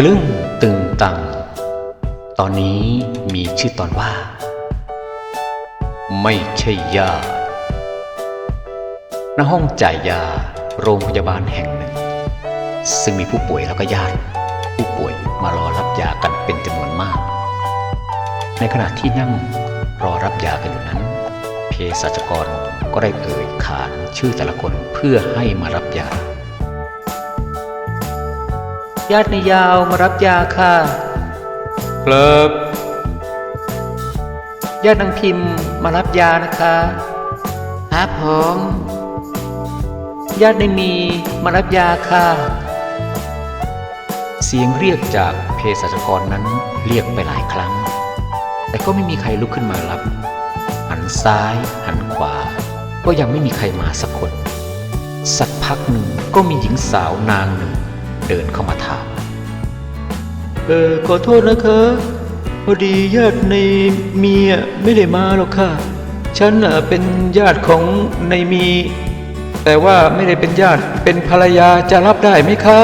ะลึ่งตึงตัง ตอนนี้มีชื่อตอนว่า ไม่ใช่ญาณห้องจ่ายยาโรงพยาบาลแห่งหนึ่ง ซึ่งมีผู้ป่วยแล้วก็ญาติผู้ป่วยมารอรับยากันเป็นจำนวนมาก ในขณะที่นั่งรอรับยากันอยู่นั้น เภสัชกรก็ได้เอ่ยขานชื่อแต่ละคนเพื่อให้มารับยา ญาติในยาวมารับยาค่ะ ครับญาตินางพิมพ์มารับยานะคะ ครับผมญาติในมีมารับยาค่ะ เสียงเรียกจากเภสัชกรนั้นเรียกไปหลายครั้ง แต่ก็ไม่มีใครลุกขึ้นมารับ หันซ้าย หันขวา ก็ยังไม่มีใครมาสักคน สักพักหนึ่งก็มีหญิงสาวนางหนึ่ง เดินเข้ามาถาม เออขอโทษนะคะพอดีญาติในเมียไม่ได้มาหรอกค่ะ ฉันเป็นญาติของในมี แต่ว่าไม่ได้เป็นญาติเป็นภรรยาจะรับได้ไหมคะ